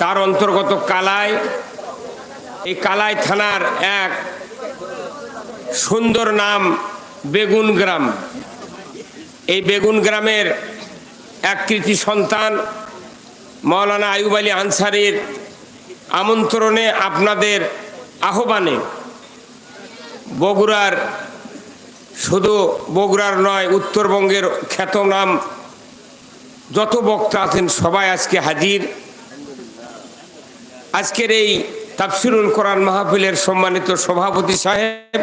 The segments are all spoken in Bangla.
তার অন্তর্গত কালায় এই কালাই থানার এক সুন্দর নাম বেগুন গ্রাম। এই বেগুন গ্রামের এক কৃতি সন্তান, মৌলানা আয়ুব আলী আনসারির আমন্ত্রণে আপনাদের আহ্বানে বগুড়ার, শুধু বগুড়ার নয়, উত্তরবঙ্গের খ্যাতনাম যত বক্তা আছেন সবাই আজকে হাজির। আজকের এই তাফসিরুল কোরআন মাহফিলের সম্মানিত সভাপতি সাহেব,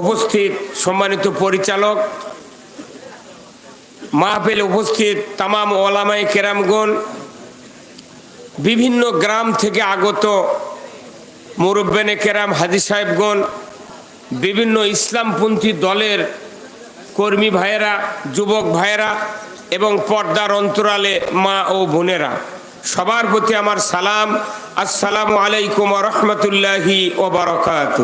উপস্থিত সম্মানিত পরিচালক, মাহফিল উপস্থিত তামাম ওলামাই কেরামগণ, বিভিন্ন গ্রাম থেকে আগত মুরব্বেনে কেরাম হাজি সাহেবগণ, বিভিন্ন ইসলামপন্থী দলের কর্মী ভাইয়েরা, যুবক ভাইয়েরা এবং পর্দার অন্তরালে মা ও বোনেরা। সবার প্রতি আমার সালাম। আসসালামু আলাইকুম রহমতুল্লাহি ও বারকাত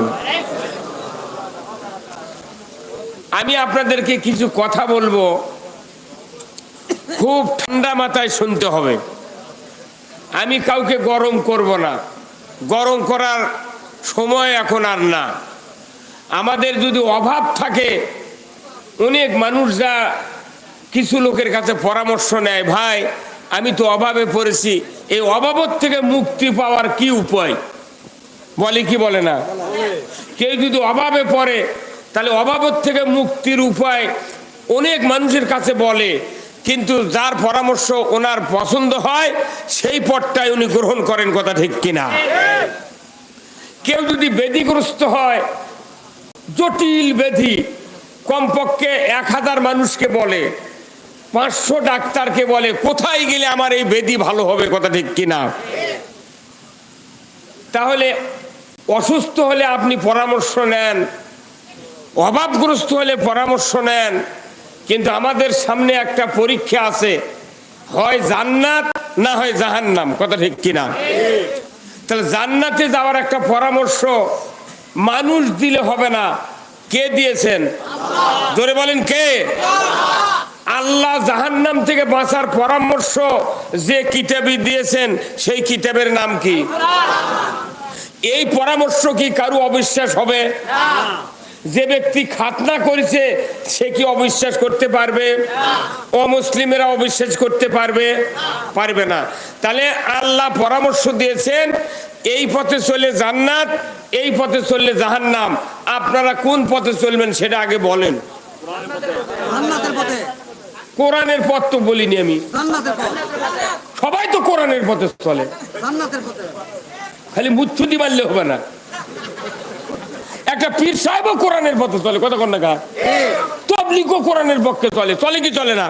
আমি আপনাদেরকে কিছু কথা বলব। খুব ঠান্ডা মাথায় শুনতে হবে। আমি কাউকে গরম করব না। গরম করার সময় এখন আর না। আমাদের যদি অভাব থাকে, অনেক মানুষ যা কিছু লোকের কাছে পরামর্শ নেয়, ভাই আমি তো অভাবে পড়েছি। এই অভাবত থেকে মুক্তি পাওয়ার কি উপায়? বলে কি বলে না? কেউ যদি অভাবে পড়ে, তাহলে অভাবত থেকে মুক্তির উপায় অনেক মানুষের কাছে বলে। কিন্তু যার পরামর্শ ওনার পছন্দ হয়, সেই পথটাই উনি গ্রহণ করেন কথা ঠিক কিনা। কেউ যদি বেদিগ্রস্ত হয়, জটিল ব্যাধি, কমপক্ষে এক হাজার মানুষকে বলে। পাঁচশো ডাক্তারকে বলে, কোথায় গেলে আমার এই বেদি ভালো হবে? কথা ঠিক কিনা? তাহলে অসুস্থ হলে আপনি পরামর্শ নেন, অভাবগ্রস্ত হলে পরামর্শ নেন, কিন্তু আমাদের সামনে একটা পরীক্ষা আছে, হয় জান্নাত না হয় জাহান্নাম, কথা ঠিক কিনা? তাহলে জান্নাতে যাওয়ার একটা পরামর্শ, মানুষ দিলে হবে না। কে দিয়েছেন? জোরে বলেন কে? আল্লাহ জাহান্নাম থেকে বাঁচার পরামর্শ যে কিতাবই দিয়েছেন, সেই কিতাবের নাম কি? এই পরামর্শ কি কারও অবিশ্বাস হবে? যে ব্যক্তি খাতনা করেছে, সে কি অবিশ্বাস করতে পারবে? অমুসলিমেরা অবিশ্বাস করতে পারবে? পারবে না। তাহলে আল্লাহ পরামর্শ দিয়েছেন, এই পথে চলে জান্নাত, এই পথে চললে জাহান্নাম। আপনারা কোন পথে চলবেন সেটা আগে বলেন। কোরআনের পথ তো বলিনি আমি। সবাই তো কোরআনের পথে চলে। খালি মুচ্ছুতি মারলে হবে না। একটা পীর সাহেবও কোরআনের পথে চলে। কতক্ষণ না তবলিগও কোরআনের পক্ষে চলে। চলে কি চলে না?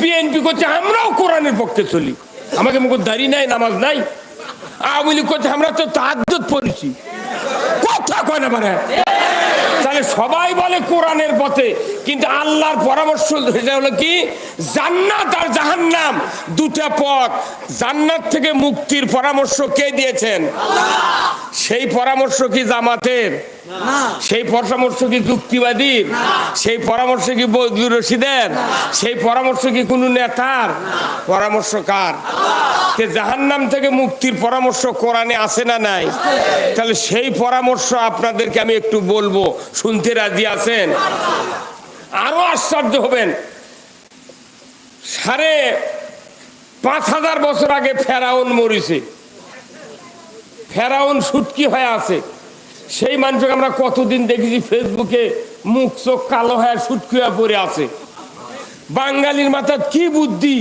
বিএনপি করছে আমরাও কোরআনের পক্ষে চলি। আমাকে মুখ দাঁড়িয়ে নাই নামাজ নাই। আওয়ামী লীগ করছে আমরা তো তাহাজ্জুদ পড়েছি। কথা কয় না মানে তাহলে সবাই বলে কোরআনের পথে কিন্তু আল্লাহর পরামর্শ সেটা হলো কি? জান্নাত আর জাহান্নাম দুটা পথ। জান্নাত থেকে মুক্তির পরামর্শ কে দিয়েছেন? সেই পরামর্শ কি জামাতের? সেই পরামর্শ কি যুক্তিবাদীর সেই পরামর্শ কি বদলুর রশিদের? সেই পরামর্শ কি কোন নেতার? পরামর্শ কার? তে জাহান্নাম থেকে মুক্তির পরামর্শ কোরআনে আছে না নাই? তাহলে সেই পরামর্শ আপনাদেরকে আমি একটু বলব। শুনতে রাজি আছেন? আরও আশ্চর্য হবেন। সাড়ে পাঁচ হাজার বছর আগে ফেরাউন মরিছে। ফেরাউন সুটকি হয়ে আছে। সেই মানুষকে আমরা কতদিন দেখেছি ফেসবুকে মুখ চোখ কালো হয়ে সুটকি হয়ে পড়ে আছে। বাঙালির মাথায় কি বুদ্ধি?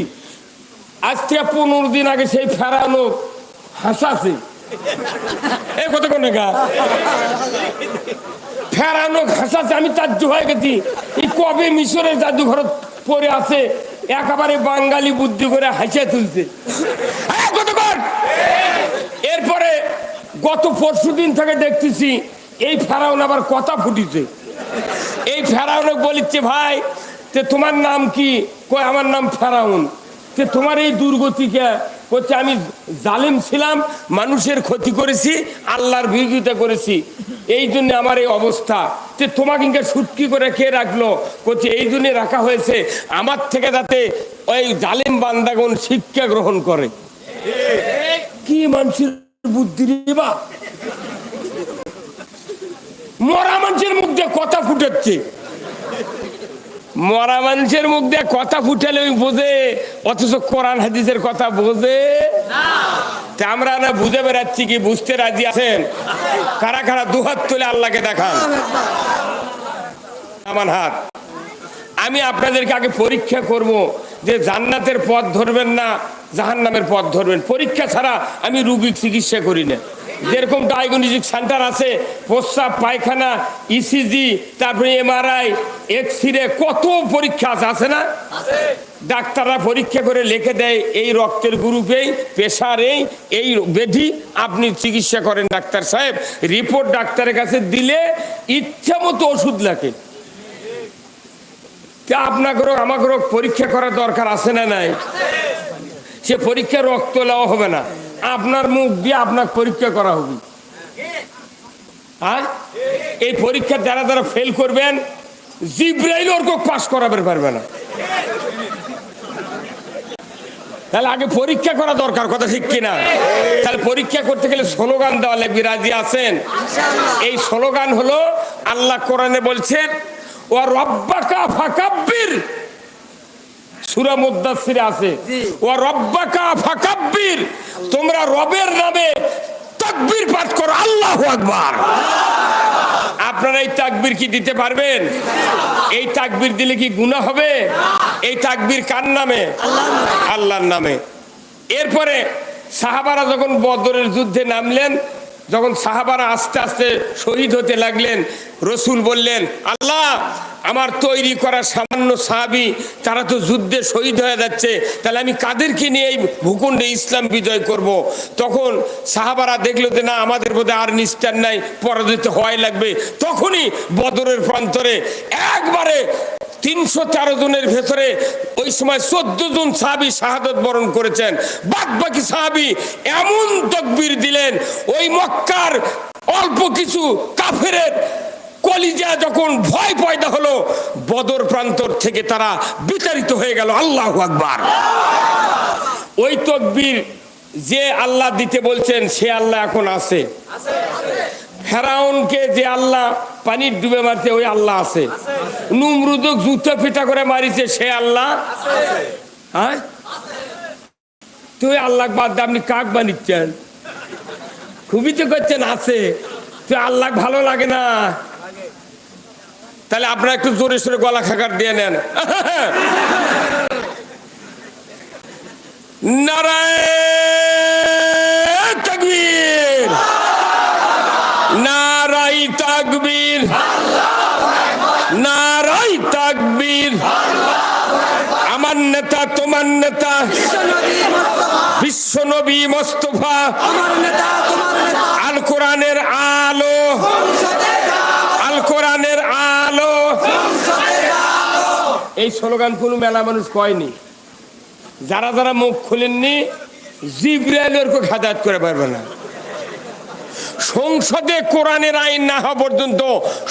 আজ থেকে পনেরো দিন আগে সেই ফেরানো হাসাছে। এ কত কোন গা। ফেরানো হাসাছে, আমি তাজ্জু হয়ে গেছি। এই কবে মিশরের জাদুঘর পড়ে আছে, একেবারে বাঙালি বুদ্ধি করে হাসিয়ে তুলছে। কতক্ষণ এরপরে গত পরশু দিন থেকে দেখতেছি এই ফেরাউন আবার কথা ফুটিছে। এই ফেরাউনে বলিচ্ছে ভাই তে তোমার নাম কি? কই আমার নাম ফেরাউন। তে তোমার এই দুর্গতিকে হচ্ছে আমি জালিম ছিলাম মানুষের ক্ষতি করেছি আল্লাহর বিরোধিতা করেছি। এই জন্য আমার এই অবস্থা। যে তোমাকে ইনকে সুটকি করে কে রাখল? করছে এই জন্যে রাখা হয়েছে আমার থেকে যাতে ওই জালিম বান্দাগণ শিক্ষা গ্রহণ করে। কি মানুষের বুদ্ধি মরা মানুষের কথা মরা মানুষের বোঝে, অথচ কোরআন হাদিসের কথা বোঝে। আমরা না বুঝে বেড়াচ্ছি কি, বুঝতে রাজি আছেন? কারা কারা দুহাত তুলে আল্লাহকে দেখান? আমার হাত। আমি আপনাদেরকে আগে পরীক্ষা করব যে জান্নাতের পথ ধরবেন না জাহান্নামের পথ ধরবেন। পরীক্ষা ছাড়া আমি রুগীর চিকিৎসা করি না। যেরকম ডায়াগনস্টিক সেন্টার আছে, প্রস্রাব, পায়খানা ইসিজি তারপরে এমআরআই এক্স রে কত পরীক্ষা আছে না? ডাক্তাররা পরীক্ষা করে লিখে দেয়, এই রক্তের গ্রুপেই প্রেশার এই বেধি আপনি চিকিৎসা করেন ডাক্তার সাহেব। রিপোর্ট ডাক্তারের কাছে দিলে ইচ্ছা মতো ওষুধ লাগে। তা আপনাকেও আমাকেও পরীক্ষা করার দরকার আছে না নাই? সে পরীক্ষা রক্ত নেওয়া হবে না। আপনার মুখ দিয়ে আপনার পরীক্ষা করা হবে। হ্যাঁ এই পরীক্ষা যারা যারা ফেল করবেন জিব্রাইল ওর পাস করাবে পারবে না। তাহলে আগে পরীক্ষা করা দরকার কথা ঠিক কিনা? তাহলে পরীক্ষা করতে গেলে স্লোগান দেওয়া লাগবে রাজি আছেন? এই স্লোগান হলো আল্লাহ কোরআনে বলছেন ও রব্বাকা ফাকাব্বির সূরা মুদাসসিরে আছে। ও রব্বাকা ফাকাব্বির। তোমরা রবের নামে তাকবীর পাঠ করো। আল্লাহু আকবার। আপনারা এই তাকবীর কি দিতে পারবেন? এই তাকবীর দিলে কি গুনাহ হবে? এই তাকবীর কার নামে। আল্লাহর নামে। এরপরে সাহাবারা যখন বদরের যুদ্ধে নামলেন যখন সাহাবারা আস্তে আস্তে শহীদ হতে লাগলেন, রসুল বললেন, আল্লাহ, আমার তৈরি করা সামান্য সাহাবি, তারা তো যুদ্ধে শহীদ হয়ে যাচ্ছে, তাহলে আমি কাদেরকে নিয়ে এই ভূখণ্ডে ইসলাম বিজয় করব। তখন সাহাবারা দেখল যে না, আমাদের বোধে আর নিষ্ঠার নাই, পরাজিত হওয়াই লাগবে তখনই বদরের প্রান্তরে একবারে তিনশো তেরো জনের ভেতরে ওই সময় চোদ্দ জন সাহাবি শাহাদত বরণ করেছেন। বাদ বাকি সাহাবি এমন তকবির দিলেন ওই মক্কার অল্প কিছু কাফেরের কলিজা যখন ভয় পয়দা হলো বদর প্রান্তর থেকে তারা বিতাড়িত হয়ে গেল। আল্লাহ আকবার। ওই তকবির যে আল্লাহ দিতে বলছেন সে আল্লাহ এখন আছে। ফেরাউনকে যে আল্লাহ পানির ডুবে মারছে ওই আল্লাহ আছে। নুমরুদক জুতো পিটা করে মারিছে, সে আল্লাহ? হ্যাঁ? তুই আল্লাহ বাদ দিয়ে আপনি কাক বানিচ্ছেন? খুবই তো করছেন আছে তুই আল্লাহ ভালো লাগে না। তাহলে আপনারা একটু জোরে সোরে গলা খাকার দিয়ে নেন। নারায় তাকবীর। নারাই তাকবীর। নারাই তাকবীর। আমার নেতা, তোমার নেতা। বিশ্ব নবী মোস্তফা। আল কোরআনের আলো। আল কোরআনের আলো। এই স্লোগান কোন মেলা মানুষ কয়নি। যারা যারা মুখ খুলেননি, জিব্রাইলের কো খাদাত করে পারবে না। সংসদে কোরআনের আইন না হওয়া পর্যন্ত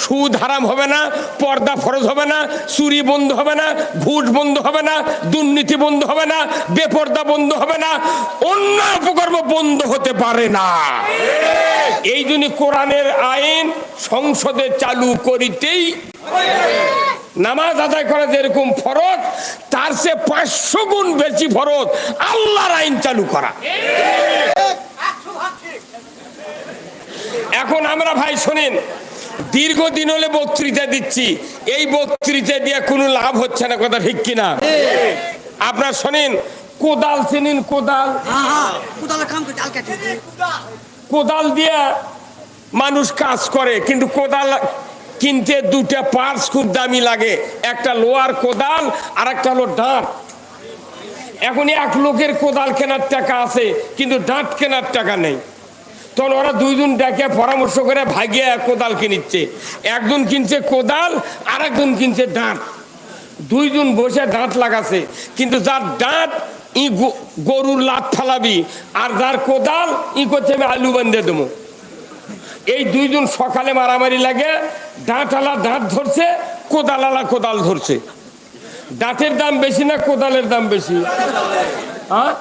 সুদ হারাম হবে না, পর্দা ফরজ হবে না, চুরি বন্ধ হবে না, ভোট বন্ধ হবে না, দুর্নীতি বন্ধ হবে না, বেপর্দা বন্ধ হবে না, অন্য উপকর্ম বন্ধ হতে পারে না। এই জন্য কোরআনের আইন সংসদে চালু করিতেই নামাজ আদায় করা যেরকম ফরজ, তার সে পাঁচশো গুণ বেশি ফরজ আল্লাহর আইন চালু করা। এখন আমরা ভাই শোনেন, দীর্ঘদিন হলে বক্তৃতা দিচ্ছি, এই বক্তৃতা দিয়ে কোনো লাভ হচ্ছে না কথা ঠিক কিনা? আপনার শোনেন, কোদাল চেনেন কোদাল? কোদাল দিয়ে মানুষ কাজ করে, কিন্তু কোদাল কিনতে দুটা পার্স খুব দামি লাগে, একটা লোয়ার কোদাল আর একটা হলো ডাঁট। এখন এক লোকের কোদাল কেনার টাকা আছে, কিন্তু ডাঁট কেনার টাকা নেই। তখন ওরা দুইজন ডেকে পরামর্শ করে ভাগিয়ে কোদাল কিনিচ্ছে। একজন কিনছে কোদাল আর একজন কিনছে ডাঁট দুইজন বসে দাঁত লাগাছে, কিন্তু যার দাঁত ই গরুর লাত ফালাবি, আর যার কোদাল ই করছে, আমি আলু বান্ধে দেবো। এই দুইজন সকালে মারামারি লাগে, দাঁতওয়ালা দাঁত ধরছে কোদালালা কোদাল ধরছে। দাঁতের দাম বেশি না কোদালের দাম বেশি? হ্যাঁ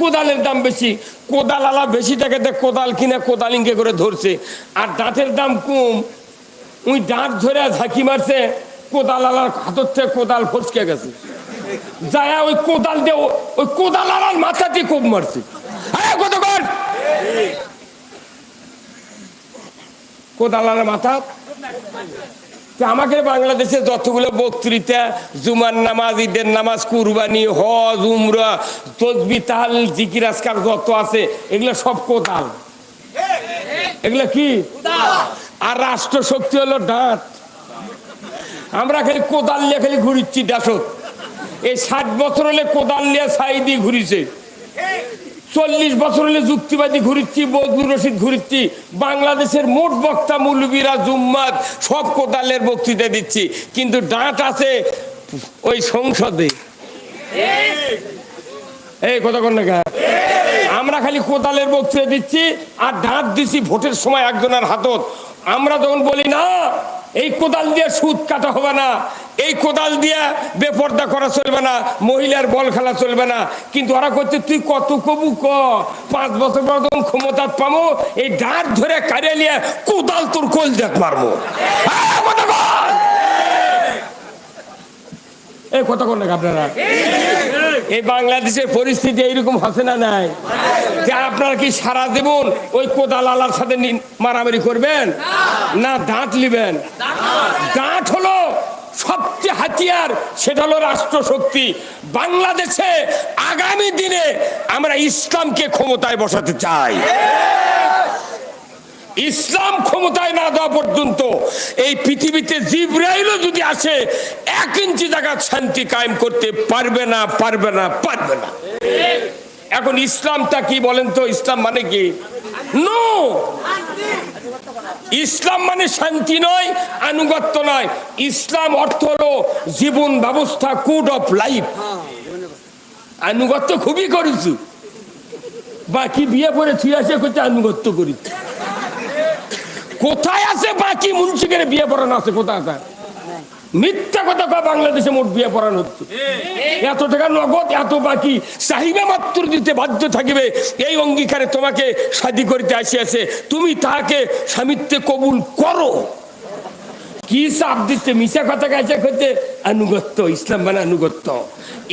কোদালের দাম বেশি। কোদাল আলা বেশি টাকাতে কোদাল কিনে কোদাল ইঙ্কে করে ধরছে। আর দাঁতের দাম কম। ওই দাঁত ধরে ঝাঁকি মারছে কোদাল আলার হাতর থেকে কোদাল ফসকে গেছে। যায় ওই কোদাল দিয়ে ওই কোদাল আলার মাথাতে কোপ মারছে। কোদাল আলার মাথা? আমাকে বাংলাদেশে যতগুলো বক্তৃতা, জুমার নামাজ, ঈদের নামাজ, কুরবানি, হজ, উমরা, তসবি তাল জিকির, আজকার যত আছে, এগুলো সব কোদাল। এগুলো কি? আর রাষ্ট্র শক্তি হলো দাঁত। আমরা খালি কোদাল নিয়ে খালি ঘুরিচ্ছি দেশত এই ষাট বছর হলে কোদাল নিয়ে সাইদি ঘুরিছে। চল্লিশ বছর হলে যুক্তিবাদী ঘুরিচ্ছি বজলুর রশিদ ঘুরিচ্ছি, বাংলাদেশের মোট বক্তা মুলবিরা জুম্মাদ সব কোদালের বক্তৃতা দিচ্ছি। কিন্তু ডাঁট আছে ওই সংসদে। এই কথা কোন আমরা খালি কোদালের বক্তৃতা দিচ্ছি, আর ডাঁট দিচ্ছি ভোটের সময় একজনের হাতত। আমরা যখন বলি, না, এই কোদাল দিয়ে সুদ কাটা হবে না, এই কোদাল দিয়ে বেপর্দা করা চলবে না, মহিলার বল খেলা চলবে না। কিন্তু ওরা করছে, তুই কত কবু ক? পাঁচ বছর পর তখন ক্ষমতা পামো এই ডার ধরে কারিয়ে নিয়ে কোদাল তোর কোল দেখ মারবো। হ্যাঁ। এই কথা কোন আপনারা? এই বাংলাদেশের পরিস্থিতি এইরকম আছে না নাই? যে আপনারা কি সারা জীবন ওই কোদাল আলার সাথে মারামারি করবেন? না, দাঁত নিবেন দাঁত হলো সবচেয়ে হাতিয়ার, সেটা হলো রাষ্ট্রশক্তি। বাংলাদেশে আগামী দিনে আমরা ইসলামকে ক্ষমতায় বসাতে চাই। ইসলাম ক্ষমতায় না দেওয়া পর্যন্ত এই পৃথিবীতে জিব্রাইলও যদি আসে, এক ইঞ্চি জায়গা শান্তি কায়েম করতে পারবে না পারবে না পারবে না। এখন ইসলামটা কি বলেন তো? ইসলাম মানে কি? নো ইসলাম মানে শান্তি নয়, আনুগত্য নয়। ইসলাম অর্থ হলো জীবন ব্যবস্থা, কোড অফ লাইফ। আনুগত্য খুবই করেছি। বাকি বিয়ে করে ছিয়াশে করতে আনুগত্য করেছি। কোথায় আছে বাকি মুন্সিকের বিয়ে পড়ানো আছে? কোথায় আছে? মিথ্যা কথা কয় বাংলাদেশে মোট বিয়ে পড়ানো হচ্ছে। এত টাকা নগদ, এত বাকি। চাহিদা মাত্র দিতে বাধ্য থাকিবে। এই অঙ্গীকারে তোমাকে শাদি করিতে আসিয়াছে। তুমি তাহাকে স্বামিত্বে কবুল করো। কি চাপ দিচ্ছে? মিশা কথা কাছে করতে আনুগত্য, ইসলাম মানে আনুগত্য।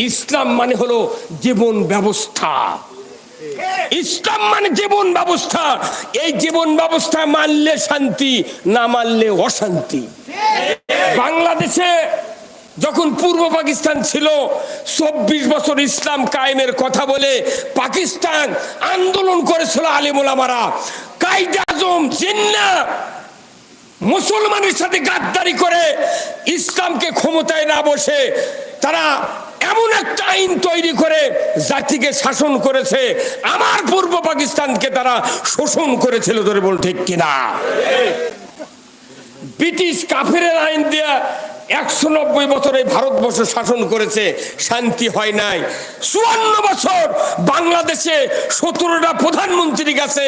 ইসলাম মানে হলো জীবন ব্যবস্থা। ইসলাম মানে জীবন ব্যবস্থা। এই জীবন ব্যবস্থা মানলে শান্তি, না মানলে অশান্তি। বাংলাদেশে যখন পূর্ব পাকিস্তান ছিল, চব্বিশ বছর ইসলাম কায়েমের কথা বলে পাকিস্তান আন্দোলন করেছিল আলিমুলামারা কায়দা আজম, জিন্না মুসলমানের সাথে গাদ্দারি করে ইসলামকে ক্ষমতায় না বসে তারা এমন একটা আইন তৈরি করে জাতিকে শাসন করেছে আমার পূর্ব পাকিস্তানকে তারা শোষণ করেছিল ধরে বল ঠিক কিনা? ব্রিটিশ কাফের আইন দেয়া একশো নব্বই বছর এই ভারতবর্ষ শাসন করেছে শান্তি হয় নাই। চুয়ান্ন বছর বাংলাদেশে সতেরোটা প্রধানমন্ত্রী গেছে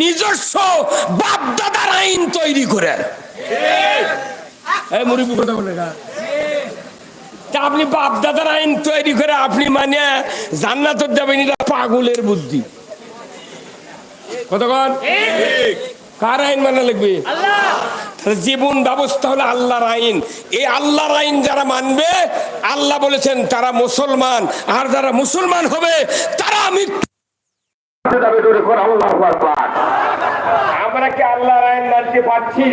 নিজস্ব বাপদাদার আইন তৈরি করে। কথা বলে না। তা আপনি বাপদাদার আইন তৈরি করে আপনি মানে জান্নাত দেবেন এটা পাগলের বুদ্ধি। কতক্ষণ? কার আইন মানা লাগবে? জীবন ব্যবস্থা হলো আল্লাহর আইন। এই আল্লাহর আইন যারা মানবে আল্লাহ বলেছেন তারা মুসলমান। আর যারা মুসলমান হবে তারা আমি আমরা কি আল্লাহর আইন মানতে পারছি?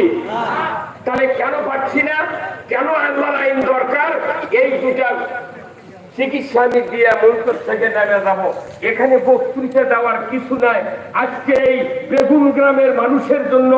তাহলে কেন পাচ্ছি না? কেন আল্লাহর আইন দরকার? এই দুটা চিকিৎসা দিয়ে মন্ত্র থেকে নেমে যাব। এখানে বক্তৃতা দেওয়ার কিছু নাই। আজকে এই বেগুন গ্রামের মানুষের জন্য